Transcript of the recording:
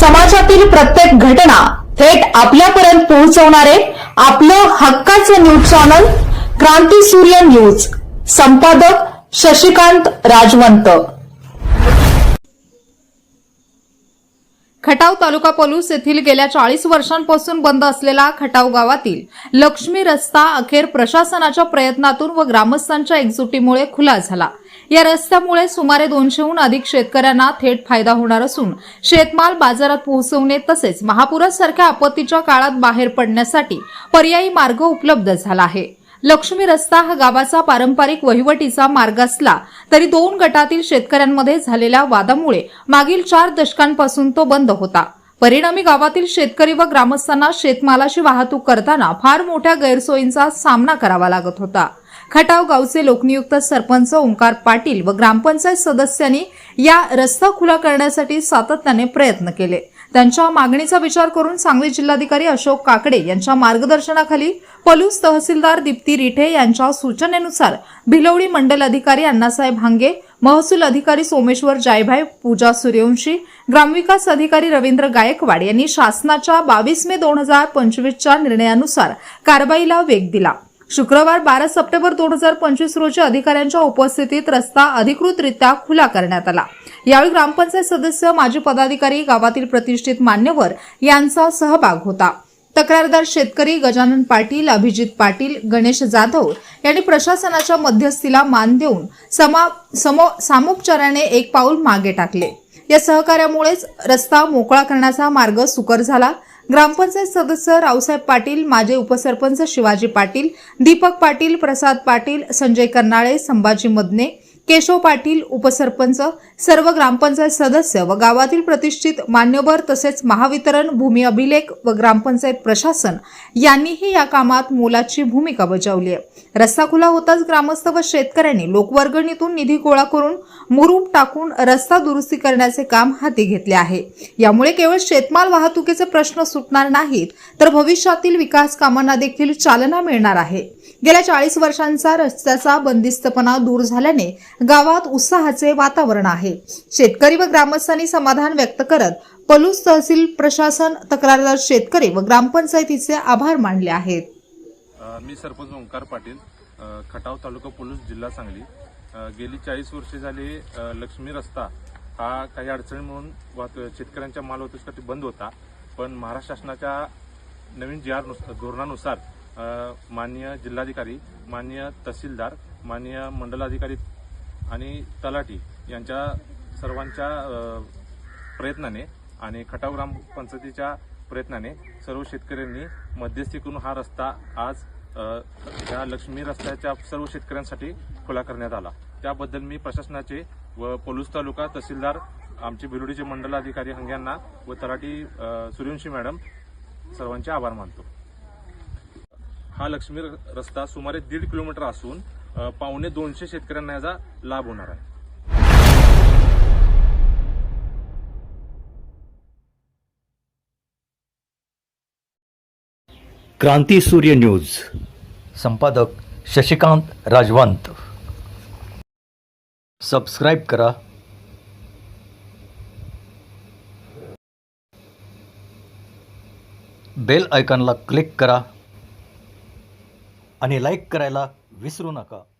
समाजातील प्रत्येक घटना थेट आपल्यापर्यंत पोहोचवणारे आपलं हक्काचं न्यूज चॅनल क्रांती सूर्य न्यूज. संपादक शशिकांत राजवंत. खटाव तालुका पलूस येथील गेल्या चाळीस वर्षांपासून बंद असलेला खटाव गावातील लक्ष्मी रस्ता अखेर प्रशासनाच्या प्रयत्नातून व ग्रामस्थांच्या एकजुटीमुळे खुला झाला. या रस्त्यामुळे सुमारे दोनशेहून अधिक शेतकऱ्यांना थेट फायदा होणार असून शेतमाल बाजारात पोहोचवणे तसेच महापुरासारख्या आपत्तीच्या काळात बाहेर पडण्यासाठी पर्यायी मार्ग उपलब्ध झाला आहे. लक्ष्मी रस्ता हा गावाचा पारंपरिक वहिवटीचा मार्ग असला तरी दोन गटातील शेतकऱ्यांमध्ये झालेल्या वादामुळे मागील चार दशकांपासून तो बंद होता. परिणामी गावातील शेतकरी व ग्रामस्थांना शेतमालाची वाहतूक करताना फार मोठ्या गैरसोयींचा सामना करावा लागत होता. खटाव गावचे लोकनियुक्त सरपंच ओंकार पाटील व ग्रामपंचायत सदस्यांनी या रस्ता खुला करण्यासाठी सातत्याने प्रयत्न केले. त्यांच्या मागणीचा विचार करून सांगली जिल्हाधिकारी अशोक काकडे यांच्या मार्गदर्शनाखाली पलूस तहसीलदार दीप्ती रिठे यांच्या सूचनेनुसार भिलवडी मंडल अधिकारी अण्णासाहेब हांगे महसूल अधिकारी सोमेश्वर जायभाई पूजा सूर्यवंशी ग्रामविकास अधिकारी रवींद्र गायकवाड यांनी शासनाच्या बावीस मे दोन हजार पंचवीसच्या निर्णयानुसार कारवाईला वेग दिला. शुक्रवार बारा सप्टेंबर दोन हजार पंचवीस रोजी अधिकाऱ्यांच्या उपस्थितीत रस्ता अधिकृतरित्या खुला करण्यात आला. यावेळी ग्रामपंचायत सदस्य माजी पदाधिकारी गावातील प्रतिष्ठित मान्यवर यांचा सहभाग होता. तक्रारदार शेतकरी गजानन पाटील अभिजित पाटील गणेश जाधव यांनी प्रशासनाच्या मध्यस्थीला मान देऊन समा समो सामोपचाराने एक पाऊल मागे टाकले. या सहकार्यामुळेच रस्ता मोकळा करण्याचा मार्ग सुकर झाला. ग्रामपंचायत सदस्य रावसाहेब पाटील माजी उपसरपंच शिवाजी पाटील दीपक पाटील प्रसाद पाटील संजय कर्नाळे संभाजी मदने केशव पाटील उपसरपंच सर्व ग्रामपंचायत सदस्य व गावातील प्रतिष्ठित मान्यवर तसेच महावितरण भूमी अभिलेख व ग्रामपंचायत प्रशासन यांनीही या कामात मोलाची भूमिका बजावली आहे. रस्ता खुला होताच ग्रामस्थ व शेतकऱ्यांनी लोकवर्गणीतून निधी गोळा करून मुरूम टाकून रस्ता दुरुस्ती करण्याचे काम हाती घेतले आहे. यामुळे केवळ शेतमाल वाहतुकीचे प्रश्न सुटणार नाहीत तर भविष्यातील विकास कामांना देखील चालना मिळणार आहे. गेल्या चाळीस वर्षांचा रस्त्याचा बंदिस्तपणा दूर झाल्याने गावात उत्साहाचे वातावरण आहे. शेतकरी व ग्रामस्थांनी समाधान व्यक्त करत पलूस तहसील प्रशासन तक्रारदार शेतकरी व ग्रामपंचायतीचे आभार मानले आहेत. मी सरपंच ओंकार पाटील खटाव तालुका पलूस जिल्हा सांगली. गेली चाळीस वर्षे झाली लक्ष्मी रस्ता हा काही अडचणी म्हणून वाहतू शेतकऱ्यांच्या माल वाहतुकीसाठी बंद होता. पण महाराष्ट्र शासनाच्या नवीन जी आर धोरणानुसार माननीय जिल्हाधिकारी माननीय तहसीलदार माननीय मंडलाधिकारी आणि तलाठी यांच्या सर्वांच्या प्रयत्नाने आणि खटाव ग्रामपंचायतीच्या प्रयत्नाने सर्व शेतकऱ्यांनी मध्यस्थी करून हा रस्ता आज या लक्ष्मी रस्त्याच्या सर्व शेतकऱ्यांसाठी खुला करण्यात आला. त्याबद्दल मी प्रशासनाचे व पोलूस तालुका तहसीलदार आमचे बिरोडीचे मंडल अधिकारी हंग्यांना व तलाठी सूर्यवंशी मॅडम सर्वांचे आभार मानतो. हा लक्ष्मी र- रस्ता सुमारे दीड किलोमीटर असून पावणे दोनशे शेतकऱ्यांना याचा लाभ होणार आहे. क्रांती सूर्य न्यूज. संपादक शशिकांत राजवंत. सबस्क्राईब करा. बेल आयकॉनला क्लिक करा. आणि लाईक करायला विसरू नका.